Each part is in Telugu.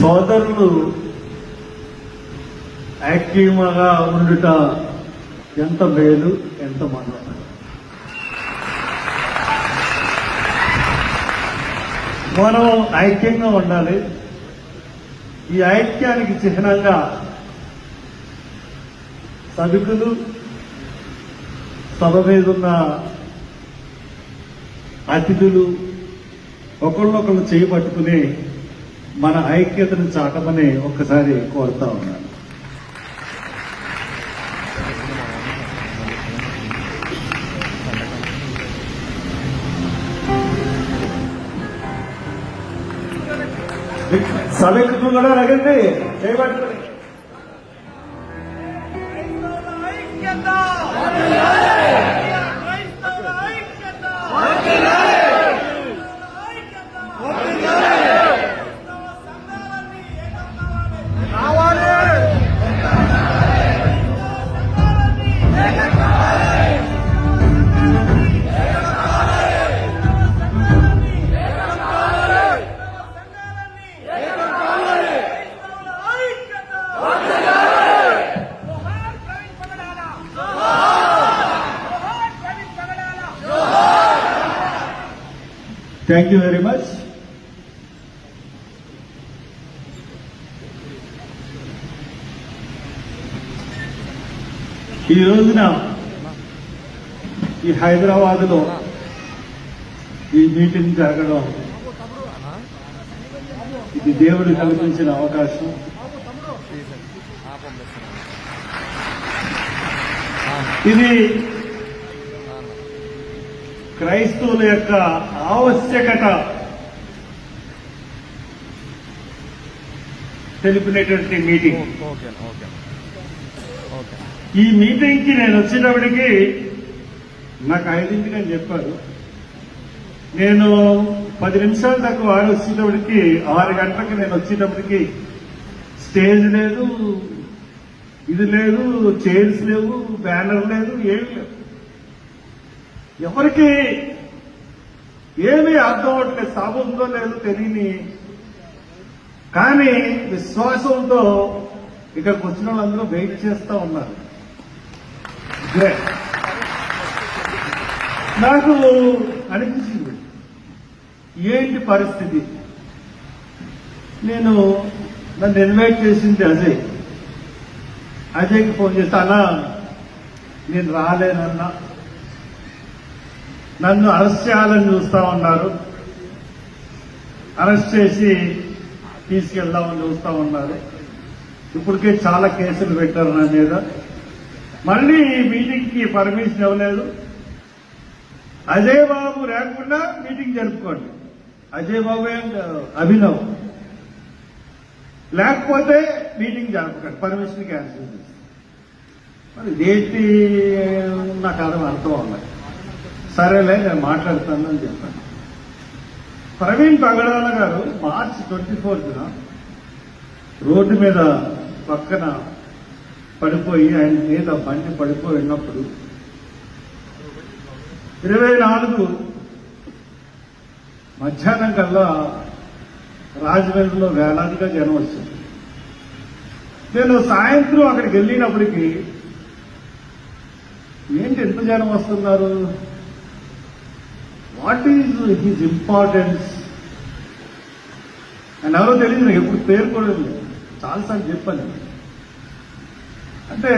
సోదరులు యాక్టివ్గా ఉండుట ఎంత మేలు ఎంత మనం మనం ఐక్యంగా ఉండాలి. ఈ ఐక్యానికి చిహ్నంగా సభికులు సభ మీద ఉన్న అతిథులు ఒకళ్ళొకళ్ళు చేయి మన ఐక్యతను చాటమని ఒక్కసారి కోరుతా ఉన్నాను సభకు కూడా అడగండి. చేయబట్టుకుని థ్యాంక్ యూ వెరీ మచ్ ఈ రోజున ఈ హైదరాబాద్లో ఈ మీటింగ్ జరగడం ఇది దేవుడు కల్పించిన అవకాశం. ఇది క్రైస్తవుల యొక్క ఆవశ్యకత తెలిపినటువంటి మీటింగ్. Okay okay okay. ఈ మీటింగ్కి నేను వచ్చేటప్పటికి నాకు ఐదింటికి అని చెప్పారు. నేను పది నిమిషాల దాకా వాడు వచ్చేటప్పటికి ఆరు గంటలకు నేను వచ్చేటప్పటికి స్టేజ్ లేదు ఇది లేదు చైర్స్ లేవు బ్యానర్ లేదు ఏమి లేవు. ఎవరికి ఏమీ అర్థం అవట్లేదు సభ ఉందో లేదో తెలియని. కానీ విశ్వాసంతో ఇక్కడికి వచ్చిన వాళ్ళందరూ వెయిట్ చేస్తూ ఉన్నారు. నాకు అనిపించింది ఏంటి పరిస్థితి? నేను నన్ను ఇన్వైట్ చేసింది అజయ్. అజయ్కి ఫోన్ చేస్తా అన్నా నేను రాలేనన్నా. నన్ను అరెస్ట్ చేయాలని చూస్తా ఉన్నారు. అరెస్ట్ చేసి తీసుకెళ్దామని చూస్తా ఉన్నారు. ఇప్పటికే చాలా కేసులు పెట్టారు నా మీద. మళ్ళీ ఈ మీటింగ్కి పర్మిషన్ ఇవ్వలేదు. అజయ్ బాబు లేకుండా మీటింగ్ జరుపుకోండి. అజయ్ బాబు అండ్ అభినవ్. లేకపోతే మీటింగ్ జరపకండి. పర్మిషన్ క్యాన్సిల్ చేసి. మరి దేటి నాకు అర్థం అర్థం అవుతుంది సరేలే నేను మాట్లాడుతాను అని చెప్పాను. ప్రవీణ్ పగడాల గారు మార్చి ట్వంటీ ఫోర్త్న రోడ్డు మీద పక్కన పడిపోయి ఆయన మీద బండి పడిపోయి ఉన్నప్పుడు ఇరవై నాలుగు మధ్యాహ్నం కల్లా రాజమండ్రిలో వేలాదిగా జనం వచ్చింది నేను సాయంత్రం అక్కడికి వెళ్ళినప్పటికీ ఏంటి ఎంత జనం వస్తున్నారు? What is his importance and ఎవరో తెలియదు నాకు ఎప్పుడు పేరు కూడా చాలాసార్లు చెప్పాను. అంటే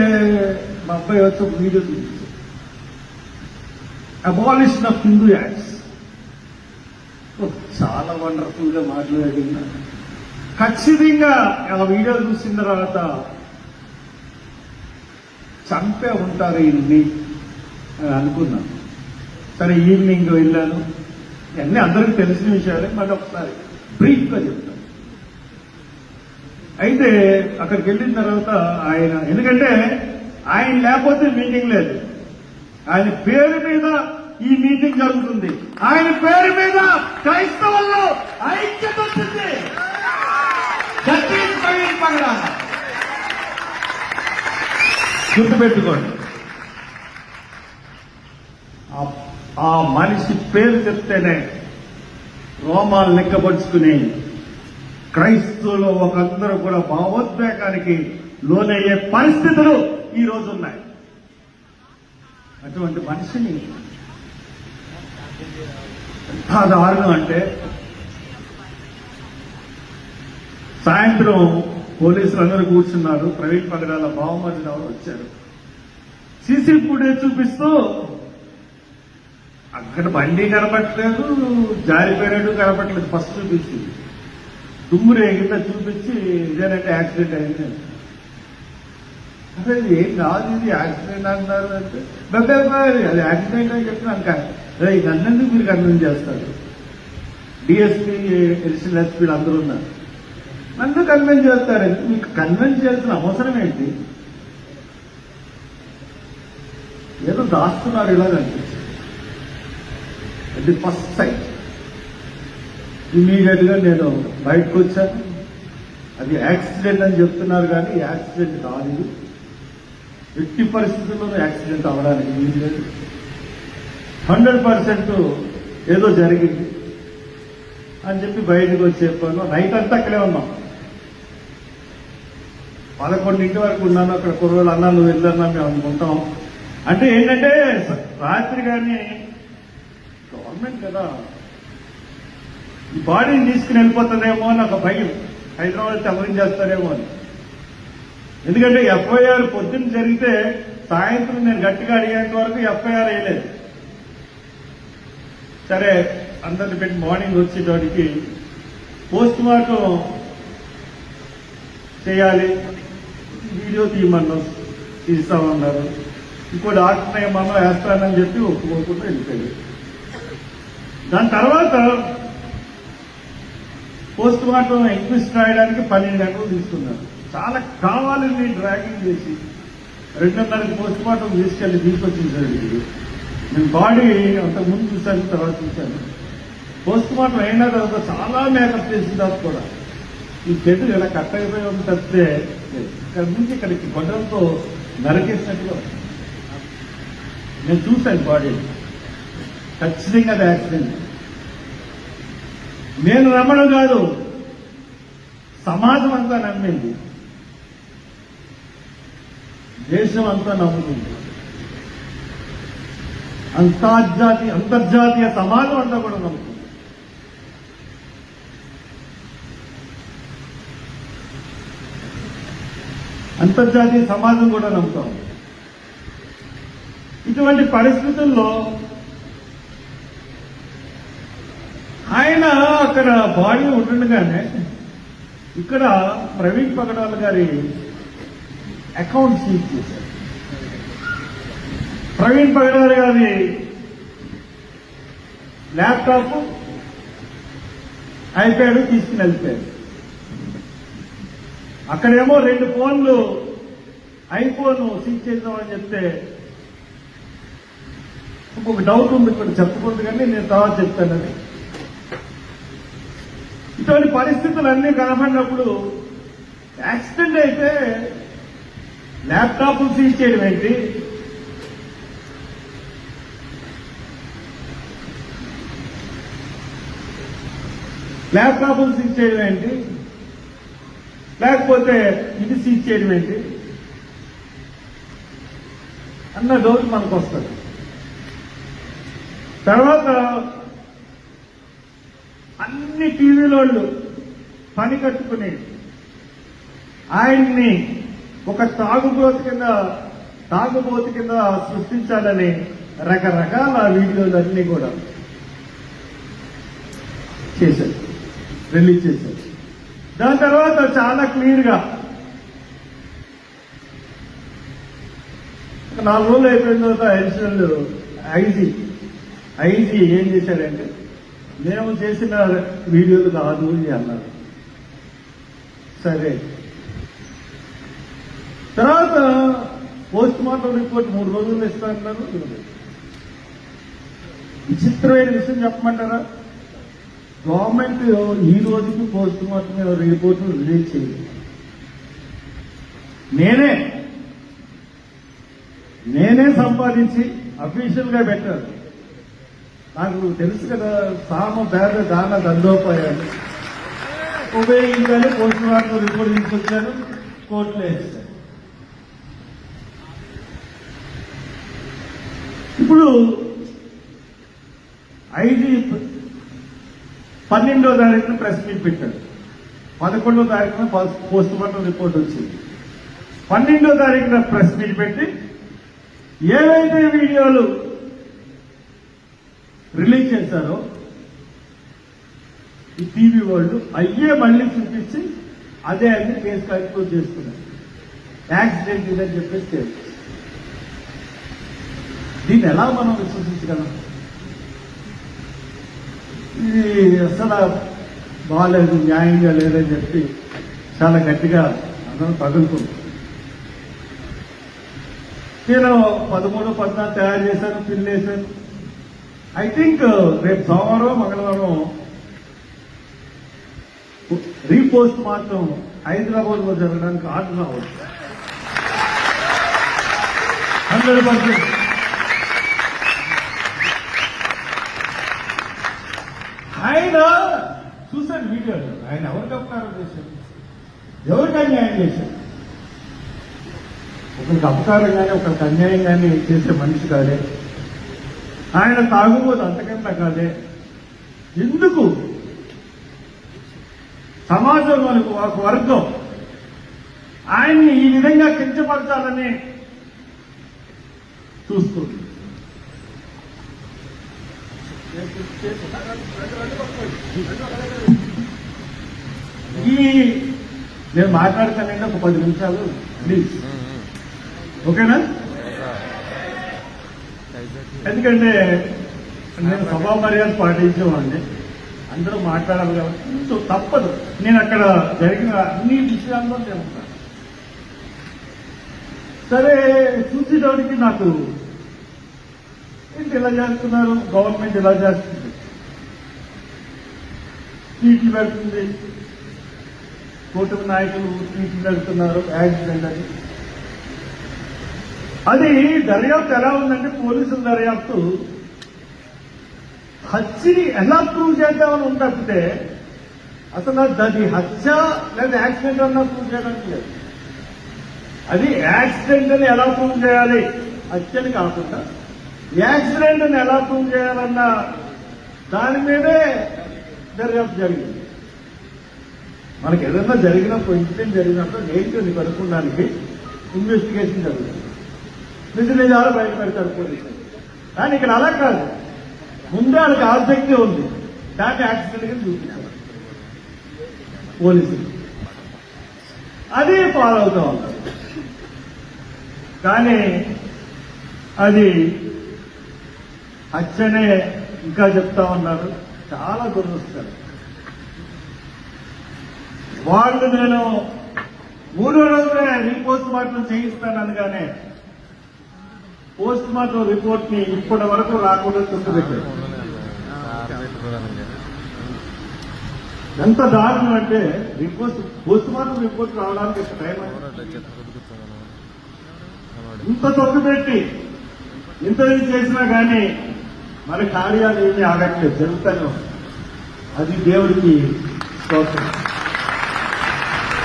మా అబ్బాయి వచ్చి ఒక వీడియో చూపించారు అబాలిషన్ ఆఫ్ హిందూ యాక్ట్స్ చాలా వండర్ఫుల్గా ఖచ్చితంగా ఆ వీడియో చూసిన తర్వాత చంపే ఉంటారు ఇన్ని అనుకున్నాను. సరే ఈవినింగ్ వెళ్ళాను. ఇవన్నీ అందరికీ తెలిసిన విషయాలే మళ్ళీ ఒకసారి బ్రీఫ్గా చెప్తాను. అయితే అక్కడికి వెళ్ళిన తర్వాత ఆయన ఎందుకంటే ఆయన లేకపోతే మీటింగ్ లేదు. ఆయన పేరు మీద ఈ మీటింగ్ జరుగుతుంది. ఆయన పేరు మీద క్రైస్తవుల్లో ఐక్యత వచ్చింది. గుర్తుపెట్టుకోండి. ఆ- మనిషి పేరు చెప్తేనే రోమాలు లెక్కపరుచుకుని క్రైస్తవులు ఒకందరూ కూడా భావోద్వేగానికి లోనయ్యే పరిస్థితులు ఈ రోజు ఉన్నాయి. అటువంటి మనిషిని ఎంత దారుణం అంటే సాయంత్రం పోలీసులు అందరూ కూర్చున్నారు. ప్రవీణ్ పగడాల బావమరి ఎవరు వచ్చారు. సీసీ ఫుటేజ్ చూపిస్తూ అక్కడ బండి కనపట్లేదు జారిపోయినట్టు కనపట్లేదు ఫస్ట్ చూపించింది. దుమ్ము రేగిందా చూపించి ఇదేనంటే యాక్సిడెంట్ అయింది అని. అరే ఇది ఏం కాదు ఇది యాక్సిడెంట్ అంటున్నారు అంటే "బాబా, అది యాక్సిడెంట్ అని చెప్తున్నాను కానీ "రే, ఇది అన్నందుకు మీరు కన్విన్స్ చేస్తారు? డిఎస్పీ ఎడిషనల్ ఎస్పీలు అందరూ ఉన్నారు. నన్ను కన్విన్స్ చేస్తారు మీకు కన్విన్స్ చేయాల్సిన అవసరం ఏంటి? ఏదో దాస్తున్నారు ఇలాగంటే అనిపించింది అది ఫస్ట్ సైట్ ఇమీడియట్గా నేను బయటకు వచ్చాను. అది యాక్సిడెంట్ అని చెప్తున్నారు కానీ యాక్సిడెంట్ కాదు ఎట్టి పరిస్థితుల్లో యాక్సిడెంట్ అవ్వడానికి వీలు లేదు. హండ్రెడ్ పర్సెంట్ ఏదో జరిగింది అని చెప్పి బయటకు వచ్చి చెప్పాను. నైట్ అంతా అక్కడే ఉన్నాం. పదకొండింటి వరకు ఉన్నాను. అక్కడ కుర్రోళ్ళు అన్నా నువ్వు వెళ్ళన్నా మేము అనుకుంటాం. అంటే ఏంటంటే రాత్రి కానీ గవర్నమెంట్ కదా ఈ బాడీని తీసుకుని వెళ్ళిపోతుందేమో అని ఒక భయం. హైదరాబాద్ తమరం చేస్తారేమో అని. ఎందుకంటే ఎఫ్ఐఆర్ పొద్దున్న జరిగితే సాయంత్రం నేను గట్టిగా అడిగేంత వరకు ఎఫ్ఐఆర్ వేయలేదు. సరే అందరిని పెట్టి మార్నింగ్ వచ్చేటానికి పోస్ట్ మార్టం చేయాలి. వీడియో తీయమన్నాం తీస్తామన్నారు. ఇంకో డాక్టర్ ఏమన్నా వేస్తానని చెప్పి ఒప్పుకోకుండా వెళ్ళిపోయాడు. దాని తర్వాత పోస్ట్ మార్టం ఎంక్విస్ట్ రాయడానికి పన్నెండు గంటలు తీసుకున్నారు. చాలా కావాలని డ్రాగింగ్ చేసి రెండున్నరకి పోస్ట్ మార్టం తీసుకెళ్ళి తీసుకొచ్చింది నేను బాడీ అంతకుముందు చూశాను తర్వాత చూశాను. పోస్ట్ మార్టం అయిన తర్వాత చాలా మేకప్ చేసిన తర్వాత కూడా ఈ చెట్టు ఇలా కట్ అయిపోయి ఉంది తప్పితే ఇక్కడ నుంచి ఇక్కడికి గొడ్డలతో నరకేసినట్టుగా నేను చూశాను బాడీని. ఖచ్చితంగా అది యాక్సిడెంట్ నేను నమ్మడం కాదు సమాజం అంతా నమ్మింది. దేశం అంతా నమ్ముతుంది. అంతర్జాతీయ అంతర్జాతీయ సమాజం అంతా కూడా నమ్ముతుంది. అంతర్జాతీయ సమాజం కూడా నమ్ముతాం. ఇటువంటి పరిస్థితుల్లో ఆయన అక్కడ బాడీ ఉంటుండగానే ఇక్కడ ప్రవీణ్ పగడాల గారి అకౌంట్ సీజ్ చేశారు. ప్రవీణ్ పగడాల గారి ల్యాప్టాప్ ఐప్యాడ్ తీసుకుని వెళ్ళిపోయారు. అక్కడేమో రెండు ఫోన్లు ఐఫోన్ సీజ్ చేద్దామని చెప్తే ఇంకొక డౌట్ ఉంది ఇక్కడ చెప్పకూడదు కానీ నేను తర్వాత చెప్తానని. ఇటువంటి పరిస్థితులు అన్ని కనబడినప్పుడు యాక్సిడెంట్ అయితే ల్యాప్టాప్లు సీజ్ చేయడం ఏంటి? ల్యాప్టాప్లు సీజ్ చేయడం ఏంటి? లేకపోతే ఇది సీజ్ చేయడం ఏంటి? అన్న డౌట్ మనకు వస్తుంది తర్వాత అన్ని టీవీలోళ్ళు పని కట్టుకుని ఆయన్ని ఒక తాగుబోతు కింద తాగుబోతు కింద సృష్టించాలని రకరకాల వీడియోలన్నీ అన్ని కూడా చేశారు. రిలీజ్ చేశారు. దాని తర్వాత చాలా క్లియర్గా నాలుగు రోజులు అయిపోయిన తర్వాత అడిషనల్ ఐజీ ఐజీ ఏం చేశాడంటే మేము చేసిన వీడియోలు కాదు అని అన్నారు. సరే. తర్వాత పోస్ట్ మార్టం రిపోర్ట్ మూడు రోజులు ఇస్తానన్నారు. విచిత్రమైన విషయం చెప్పమంటారా? గవర్నమెంట్ ఈ రోజుకి పోస్ట్ మార్టం రిపోర్ట్ రిలీజ్ చేయలేదు. నేనే నేనే సంపాదించి అఫీషియల్గా నాకు తెలుసు కదా సామ పేద దాన దండోపాయాలు. ఉపయోగించాలి పోస్ట్ మార్టం రిపోర్ట్ తీసుకొచ్చాను కోర్టులో వేస్తాను ఇప్పుడు ఐజీ పన్నెండో తారీఖున ప్రెస్ మీట్ పెట్టాడు పదకొండో తారీఖున పోస్ట్ మార్టం రిపోర్ట్ వచ్చింది. పన్నెండో తారీఖున ప్రెస్ మీట్ పెట్టి ఏవైతే వీడియోలు రిలీజ్ చేశారో ఈ టీవీ వాళ్ళు అయ్యే మళ్ళీ చూపించి అదే అన్ని కేసు కన్క్లూడ్ చేసుకున్నారు యాక్సిడెంట్ ఇదని చెప్పేసి కేసు దీన్ని ఎలా మనం విశ్వసించగలం? ఇది అసలు బాగాలేదు న్యాయంగా లేదని చెప్పి చాలా గట్టిగా అందరం తగులుతుంది నేను పదమూడు పద్నాలుగు తయారు చేశాను పిల్లేశాను. ఐ థింక్ uh, రేపు సోమవారం మంగళవారం రీపోస్ట్ మాత్రం హైదరాబాద్లో జరగడానికి ఆర్డర్ రావచ్చు. Hundred percent. ఆయన చూశాను వీడియో. ఆయన ఎవరికి అపకారం చేశారు ఎవరికి అన్యాయం చేశారు ఒకరికి అపకారం కానీ ఒకరికి అన్యాయం కానీ చేసే మనిషి కాదే. ఆయన తాగుబోదు అంతకంటే కాదే. ఎందుకు? సమాజంలోని ఒక వర్గం. ఆయన్ని ఈ విధంగా కించపరచాలని చూస్తుంది. ఈ నేను మాట్లాడతానండి ఒక పది నిమిషాలు ప్లీజ్ ఓకేనా? ఎందుకంటే నేను సభా మర్యాద పాటించేవాడిని. అందరూ మాట్లాడాలి కాబట్టి తప్పదు. నేను అక్కడ జరిగిన అన్ని విషయాల్లో నేను సరే చూసేటోడికి నాకు ఏంటి ఇలా చేస్తున్నారు? గవర్నమెంట్ ఇలా చేస్తుంది. సీట్లు పెడుతుంది. కూటమి నాయకులు సీట్లు పెడుతున్నారు. యాక్సిడెంట్ అని అది దర్యాప్తు ఎలా ఉందంటే పోలీసుల దర్యాప్తు. హత్యని ఎలా ప్రూవ్ చేద్దామని ఉంటే అసలు అది హత్య లేదా యాక్సిడెంట్ అన్నా ప్రూవ్ చేయడానికి లేదు. అది యాక్సిడెంట్ అని ఎలా ప్రూవ్ చేయాలి? హత్యని కాకుండా యాక్సిడెంట్ అని ఎలా ప్రూవ్ చేయాలన్న దాని మీదే దర్యాప్తు జరిగింది. మనకి ఏదైనా జరిగినప్పుడు ఇన్సిడెంట్ జరిగినప్పుడు ఏంటి కనుక్కోడానికి ఇన్వెస్టిగేషన్ జరుగుతుంది. నిజ నిజాలు బయట పెడతారు పోలీసులు. కానీ ఇక్కడ అలా కాదు. ముందే వాళ్ళకి ఆసక్తి ఉంది. దాన్ని యాక్సిడెంట్గా చూపించారు పోలీసులు. అది ఫాలో అవుతా ఉంటారు. కానీ అది హత్యనే ఇంకా చెప్తా ఉన్నారు. చాలా గుర్తొస్తారు వాళ్ళు నేను మూడో రోజులే రీపోస్ట్ మార్టం చేయిస్తాను అనగానే పోస్ట్ మార్టం రిపోర్ట్ని ఇప్పటి వరకు రాకుండా చుట్టుపెట్టారు ఎంత దారుణం అంటే రిపోర్ట్ పోస్ట్ మార్టం రిపోర్ట్ రావడానికి టైం ఇంత తొక్కు పెట్టి ఇంత ఇది చేసినా కానీ మరి కార్యాలు ఏమీ ఆగట్లేదు జరుగుతాను అది దేవుడికి స్తోత్రం.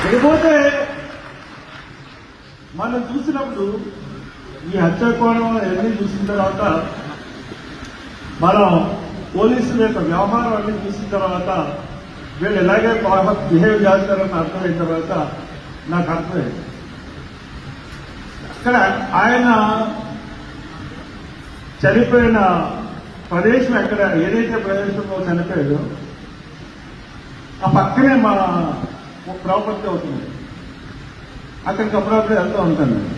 ఇకపోతే మనం చూసినప్పుడు ఈ హత్య కోణం అన్ని చూసిన తర్వాత మనం పోలీసుల యొక్క వ్యవహారం అన్ని చూసిన తర్వాత వీళ్ళు ఎలాగే బిహేవ్ చేస్తారని అర్థమైన తర్వాత నాకు అర్థమైంది అక్కడ ఆయన చనిపోయిన ప్రదేశం ఎక్కడ ఏదైతే ప్రదేశంలో చనిపోయాడో ఆ పక్కనే మా ప్రాపర్టీ అవుతుంది అక్కడికి అప్పుడప్పుడు వెళ్తూ ఉంటాను నేను.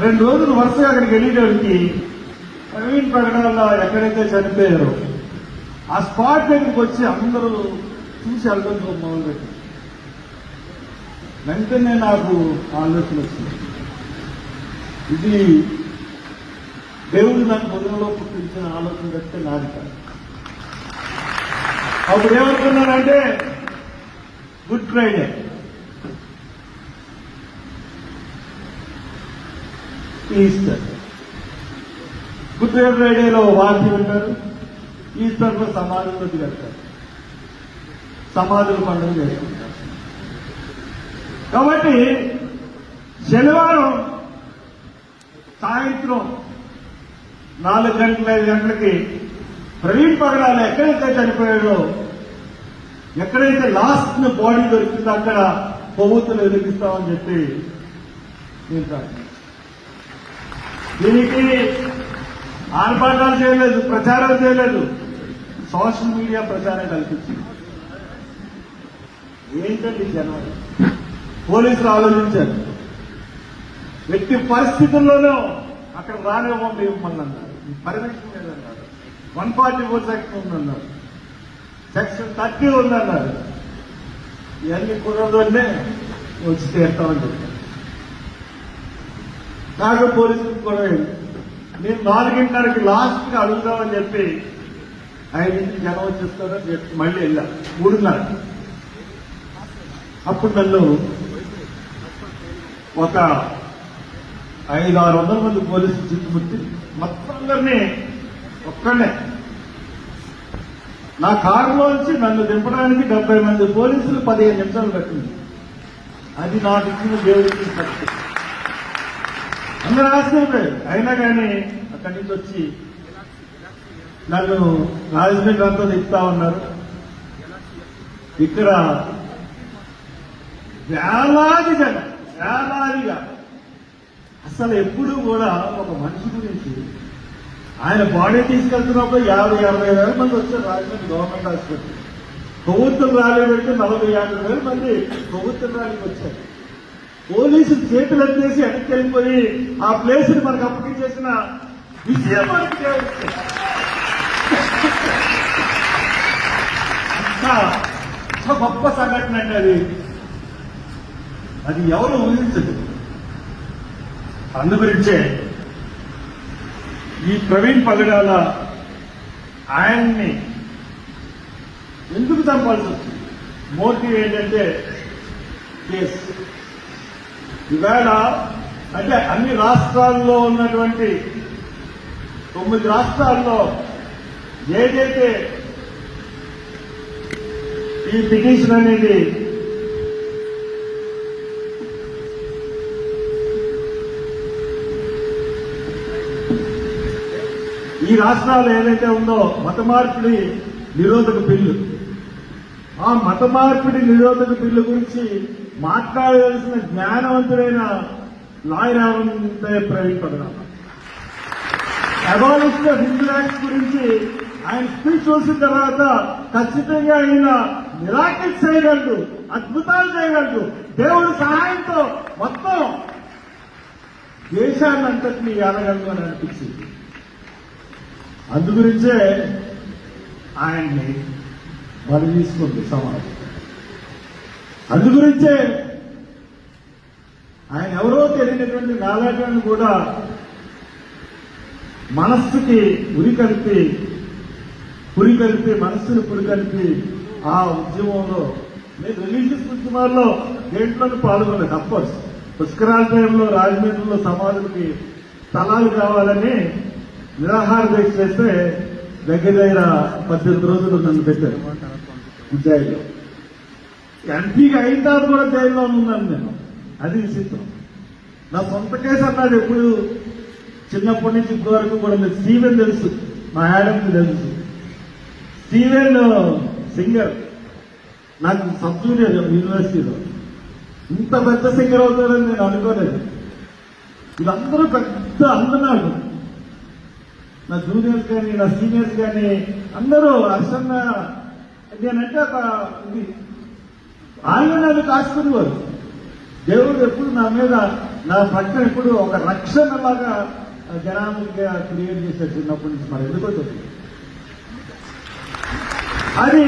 రెండు రోజులు వరుసగా అక్కడికి వెళ్ళేటోడికి ప్రవీణ్ ప్రకటనలో ఎక్కడైతే చనిపోయారో ఆ స్పాట్ దగ్గరికి వచ్చి అందరూ చూసి వెళ్ళడం మొదలుపెట్టారు. వెంటనే నాకు ఆలోచన వచ్చింది. ఇది దేవుడు నాకు బుధంలో పుట్టించిన ఆలోచన తప్పితే నాది కాదు. అప్పుడు ఏమనుకున్నానంటే గుడ్ ఫ్రైడే. ఈస్టర్ గుడ్ ఫ్రైడేలో వాసి ఉంటారు ఈస్టర్లో సమాజంలోకి వెళ్తారు సమాధుల పండుగ చేసుకుంటారు. కాబట్టి శనివారం సాయంత్రం నాలుగు గంటల ఐదు గంటలకి ప్రవీణ్ పగడాలు ఎక్కడైతే చనిపోయాడో ఎక్కడైతే లాస్ట్ బాడీ దొరికిందో అక్కడ కొవ్వొత్తులు ఎదిగిస్తామని చెప్పి నేను దీనికి ఆర్భాటాలు చేయలేదు ప్రచారం చేయలేదు. సోషల్ మీడియా ప్రచారం కల్పించింది. ఏంటండి జనం పోలీసులు ఆలోచించారు. ఎట్టి పరిస్థితుల్లోనూ అక్కడ రానివ్వండి ఇవ్వమని అన్నారు. పర్మిషన్ లేదన్నారు. వన్ ఫార్టీ ఫోర్ సెక్షన్ ఉందన్నారు. సెక్షన్ థర్టీ ఉందన్నారు. ఇవన్నీ కుదరదు అంటే వచ్చి చేస్తామని చెప్పారు. నాకు పోలీసులకు కూడా నేను నాలుగింటరకి లాస్ట్గా అడుగుదామని చెప్పి ఐదింటికి జనం వచ్చేస్తారని చెప్పి మళ్ళీ వెళ్ళా. మూడున్నర అప్పుడు నన్ను ఒక ఐదు ఆరు వందల మంది పోలీసులు చుట్టుముట్టి మొత్తం అందరినీ ఒక్కడే నా కారులోంచి నన్ను దింపడానికి డెబ్బై మంది పోలీసులు పదిహేను నిమిషాలు పట్టింది. అది నాకు ఇచ్చిన దేవుడికి శక్తి అందరూ ఆశ్చర్యపోయారు అయినా కానీ అక్కడి నుంచి వచ్చి నన్ను రాజమండ్రి అంతా తిప్పుతా ఉన్నారు. ఇక్కడ వేలాది జనం వేలాదిగా. అసలు ఎప్పుడు కూడా ఒక మనిషి గురించి ఆయన బాడీ తీసుకెళ్తున్నప్పుడు యాభై అరవై వేల మంది వచ్చారు రాజమండ్రి గవర్నమెంట్ హాస్పిటల్. కొవ్వొత్తులు ర్యాలీ పెడితే నలభై యాభై వేల మంది కొవ్వొత్తుల ర్యాలీకి వచ్చారు పోలీసులు చేతులు ఎత్తేసి వెనక్కి వెళ్ళిపోయి ఆ ప్లేస్ని మనకు అప్పగించేసిన విజయం మనకి గొప్ప సంఘటన అండి అది. అది ఎవరు ఊహించదు. అందు గురించే ఈ ప్రవీణ్ పగడాల ఆయన్ని ఎందుకు చంపాల్సి వచ్చింది? మోటివ్ ఏంటంటే కేసు. ఈవేళ అంటే అన్ని రాష్ట్రాల్లో ఉన్నటువంటి తొమ్మిది రాష్ట్రాల్లో ఏదైతే ఈ పిటిషన్ అనేది ఈ రాష్ట్రాలు ఏదైతే ఉందో మత మార్పిడి నిరోధక బిల్లు ఆ మత మార్పిడి నిరోధక బిల్లు గురించి మాట్లాడవలసిన జ్ఞానవంతుడైన లాయర్ ఎవరంటే Praveen Pagadala abolition of Hindu act గురించి ఆయన స్పీచ్ చూసిన తర్వాత ఖచ్చితంగా ఆయన మిరాకిల్స్ చేయగలడు అద్భుతాలు చేయగలడు. దేవుడి సహాయంతో మొత్తం దేశాన్ని అంతటినీ ఏలగలడు అని అనిపించింది. అందు గురించే ఆయన్ని బలి తీసుకుంది సమాజం. అందుగురించే ఆయన ఎవరో తెలియనటువంటి నాలాటాన్ని కూడా మనస్సుకి ఉరి కలిపి పురి కలిపి మనస్సుని పురి కలిపి ఆ ఉద్యమంలో నేను రిలీజియస్ ఉద్యమాల్లో దేంట్లోనూ పాల్గొనలేదు. అఫ్కోర్స్ పుష్కరాలయంలో రాజమండ్రిలో సమాధులకి స్థలాలు కావాలని నిరాహార దీక్ష చేస్తే దగ్గర దగ్గర పద్దెనిమిది రోజులు నన్ను పెట్టారు. జైల్లో. ఎంపీగా అయిన తర్వాత కూడా జైల్లో ఉన్నాను నేను. అది విచిత్రం. నా సొంత కేసు అన్నాడు ఎప్పుడు. చిన్నప్పటి నుంచి ఇప్పటి వరకు కూడా మీకు స్టీవెన్ తెలుసు. మా యాడమ్కి తెలుసు. Steven singer. నాకు సబ్ జూనియర్ యూనివర్సిటీలో. ఇంత పెద్ద సింగర్ అవుతాడని నేను అనుకోలేదు. వీళ్ళందరూ పెద్ద అందనాడు నా జూనియర్స్ కానీ నా సీనియర్స్ కానీ అందరూ అసన్న నేనంటే ఒక ఇది. ఆయన నన్ను కాసుకునేవారు. దేవుడు ఎప్పుడు నా మీద నా పట్ల ఎప్పుడు ఒక రక్షణలాగా జనానికి క్రియేట్ చేశారు చిన్నప్పటి నుంచి మరి. ఎందుకో తెలియదు. అది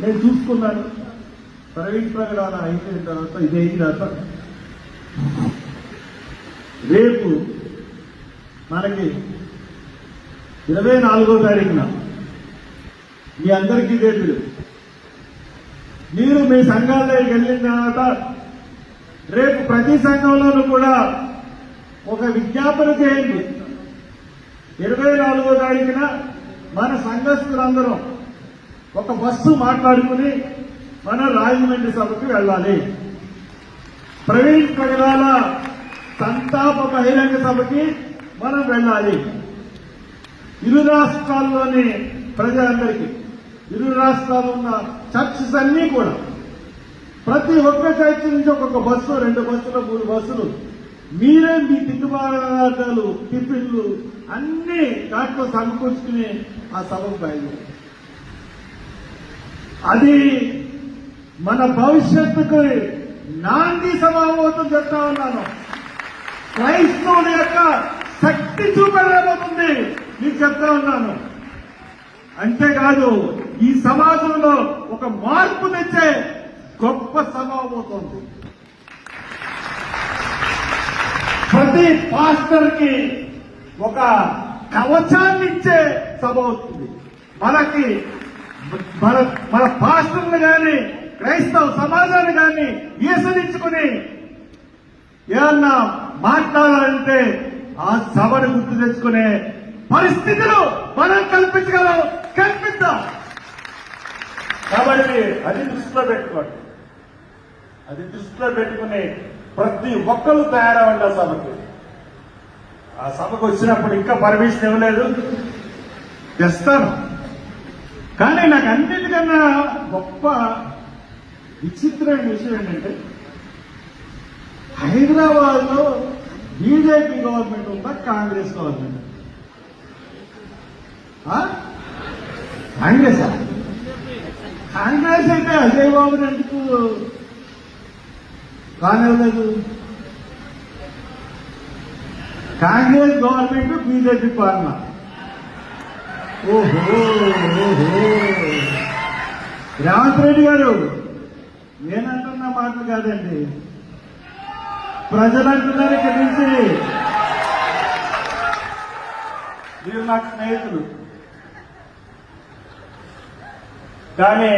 నేను చూసుకున్నాను. ప్రవీణ్ ప్రకటన అయిపోయిన తర్వాత ఇది అయిన తర్వాత రేపు మనకి ఇరవై నాలుగో తారీఖున మీ అందరికీ ఇదే పిలుపు మీరు మీ సంఘాల్లోకి వెళ్ళిన తర్వాత రేపు ప్రతి సంఘంలోనూ కూడా ఒక విజ్ఞాపన చేయండి. ఇరవై నాలుగో తారీఖున మన సంఘస్థులందరం ఒక బస్సు మాట్లాడుకుని మన రాజమండ్రి సభకు వెళ్ళాలి. ప్రవీణ్ పగడాల సంతాప బహిరంగ సభకి మనం వెళ్ళాలి. ఇరు రాష్ట్రాల్లోని ప్రజలందరికీ. ఇరు రాష్ట్రాలు ఉన్న చర్చెస్ అన్నీ కూడా. ప్రతి ఒక్క చర్చ్ నుంచి ఒక్కొక్క బస్సు రెండు బస్సులు మూడు బస్సులు. మీరే మీ తిట్టుబాటాలు టిఫిన్లు అన్ని దాంట్లో సమకూర్చుకుని ఆ సభకు బయలుదేరారు. అది మన భవిష్యత్తుకు నాంది సమావేశం చెప్తా ఉన్నాను. క్రైస్తవుల యొక్క శక్తి చూపెళ్ళబోతుంది మీకు చెప్తా ఉన్నాను. అంతేకాదు ఈ సమాజంలో ఒక మార్పు తెచ్చే గొప్ప సమాబోతోంది ప్రతి పాస్టర్కి ఒక కవచాన్ని ఇచ్చే సభ అవుతుంది. మనకి మన మన పాస్టర్ని కానీ క్రైస్తవ సమాజాన్ని కానీ ఈసరించుకుని ఏమన్నా మాట్లాడాలంటే ఆ సభను గుర్తు తెచ్చుకునే పరిస్థితులు మనం కల్పించగలం. కాబట్టి అది దృష్టిలో పెట్టుకోండి. అది దృష్టిలో పెట్టుకుని ప్రతి ఒక్కరు తయారవండి ఆ సభకి. ఆ సభకు వచ్చినప్పుడు ఇంకా పర్మిషన్ ఇవ్వలేదు. తెస్తాను. కానీ నాకు అన్నిటికన్నా గొప్ప విచిత్రమైన విషయం ఏంటంటే హైదరాబాద్లో బీజేపీ గవర్నమెంట్ ఉందా కాంగ్రెస్ గవర్నమెంట్ ఆ? కాంగ్రెస్? కాంగ్రెస్ అయితే అజయ్ బాబుని ఎందుకు కానివ్వలేదు? కాంగ్రెస్ గవర్నమెంట్ బీజేపీ పాలన ఓహో ఓహో. రేవంత్ రెడ్డి గారు నేనంటున్న మాటలు కాదండి. ప్రజలు అంటున్నారు ఇక్కడి నుంచి మీరు నాకు స్నేహితులు. కానీ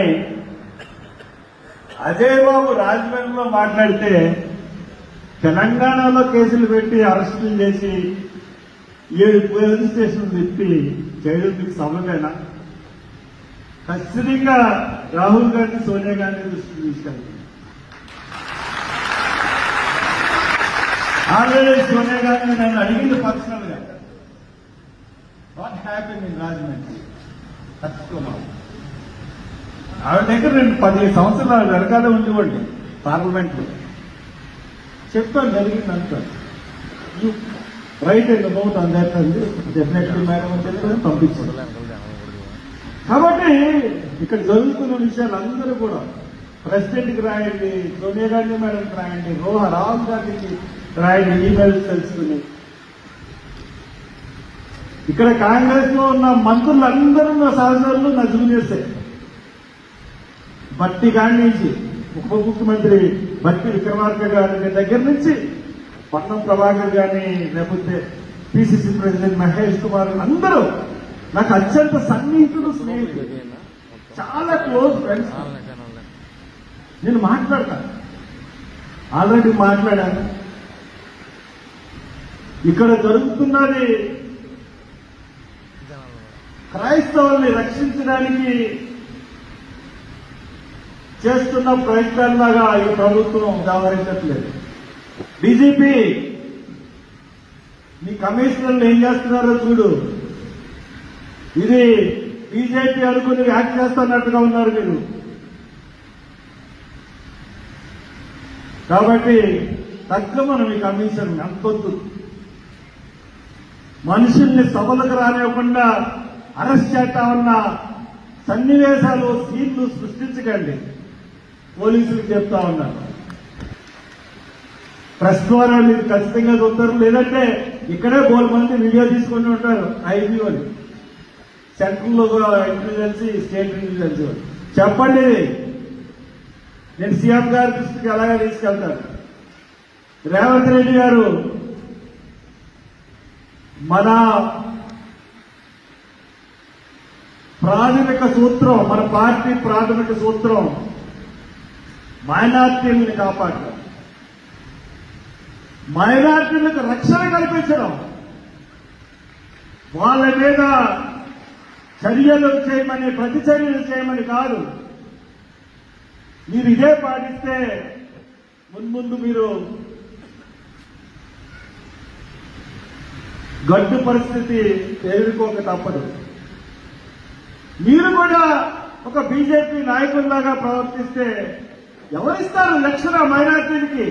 అజయ్ బాబు రాజమండ్రిలో మాట్లాడితే తెలంగాణలో కేసులు పెట్టి అరెస్టులు చేసి ఏడు పోలీస్ స్టేషన్ తిప్పి చేయడం మీకు ఖచ్చితంగా రాహుల్ గాంధీ సోనియా గాంధీ దృష్టికి తీసుకెళ్ళి ఆల్రెడీ సోనియా గాంధీ నన్ను అడిగింది పర్సనల్గా వాట్ హ్యాపీ ఇన్ రాజమండ్రి ఖచ్చితంగా ఆవిడ దగ్గర రెండు పదిహేను సంవత్సరాలు వెనకాల ఉండివ్వండి పార్లమెంట్ పార్లమెంట్లో. చెప్తాను జరిగింది యూ రైట్ అండ్ అబౌట్ అందరికండి డెఫినెట్లీ మేడం అని చెప్పి కాబట్టి ఇక్కడ జరుగుతున్న విషయాలు అందరూ కూడా ప్రెసిడెంట్కి రాయండి సోనియా గాంధీ మేడంకి రాయండి రోహ రాహుల్ గాంధీకి రాయండి ఈమెయిల్స్ తెలుసుకుని. ఇక్కడ కాంగ్రెస్లో ఉన్న మంత్రులందరూ నా సహచరులు నా జూనియర్సే. బట్టి గాడి నుంచి ఉప ముఖ్యమంత్రి బట్టి విక్రమార్క గారి దగ్గర నుంచి పట్నం ప్రభాకర్ గారిని లేకపోతే పిసిసి ప్రెసిడెంట్ మహేష్ కుమార్ అందరూ నాకు అత్యంత సన్నిహితులు స్నేహితులు. చాలా క్లోజ్ ఫ్రెండ్స్. నేను మాట్లాడతాను ఆల్రెడీ మాట్లాడాను. ఇక్కడ జరుగుతున్నది క్రైస్తవుల్ని రక్షించడానికి చేస్తున్న ప్రయత్నాలుగా ఈ ప్రభుత్వం వ్యవహరించట్లేదు. డీజీపీ మీ కమిషనర్లు ఏం చేస్తున్నారో చూడు. ఇది బీజేపీ అనుకుని యాక్ట్ చేస్తున్నట్టుగా ఉన్నారు మీరు. కాబట్టి తగ్గమను మీ కమిషన్ అంతొద్దు మనుషుల్ని సభలకు రానివ్వకుండా అరెస్ట్ చేస్తామన్న సన్నివేశాలు సీన్లు సృష్టించకండి. పోలీసులకు చెప్తా ఉన్నాను ప్రెస్ ద్వారా మీరు ఖచ్చితంగా చూస్తారు లేదంటే ఇక్కడే బోల్ మంది వీడియో తీసుకుని ఉంటారు ఐబీ వాళ్ళు. సెంట్రల్లో ఇంటెలిజెన్సీ స్టేట్ ఇంటెలిజెన్సీ వాళ్ళు. చెప్పండి. నేను సీఎం గారి దృష్టికి అలాగే తీసుకెళ్తాను. రేవంత్ రెడ్డి గారు మన ప్రాథమిక సూత్రం మన పార్టీ ప్రాథమిక సూత్రం మైనార్టీలను కాపాడటం మైనార్టీలకు రక్షణ కల్పించడం. వాళ్ళ మీద చర్యలు చేయమని ప్రతిచర్యలు చేయమని కాదు. మీరు ఇదే పాటిస్తే మున్ముందు మీరు గడ్డు పరిస్థితి ఎదుర్కోక తప్పదు. మీరు కూడా ఒక బీజేపీ నాయకుల్లాగా ప్రవర్తిస్తే ఎవరిస్తారు రక్షణ మైనార్టీలకి?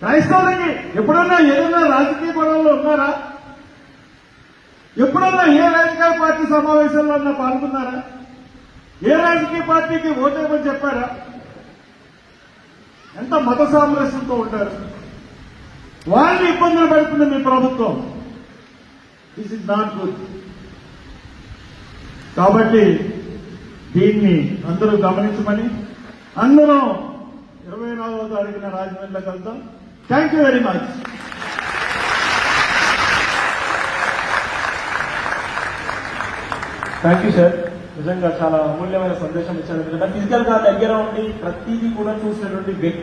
క్రైస్తవులకి ఎప్పుడన్నా ఏదైనా రాజకీయ గొడవల్లో ఉన్నారా? ఎప్పుడన్నా ఏ రాజకీయ పార్టీ సమావేశంలో అన్నా పాల్గొన్నారా? ఏ రాజకీయ పార్టీకి ఓటేమని చెప్పారా? ఎంత మత సామరస్యంతో ఉంటారు? వాళ్ళని ఇబ్బందులు పెడుతుంది మీ ప్రభుత్వం. దిస్ ఇస్ నాట్ గుడ్ కాబట్టి దీన్ని అందరూ గమనించమని అందరం ఇరవై నాలుగో తారీఖున రాజమండ్రిలో కలుద్దాం thank you very much thank you sir నిజంగా చాలా అమూల్యమైన సందేశం ఇచ్చారు. ఎందుకంటే ఫిజికల్గా దగ్గర ఉండి ప్రతిదీ కూడా చూసినటువంటి వ్యక్తి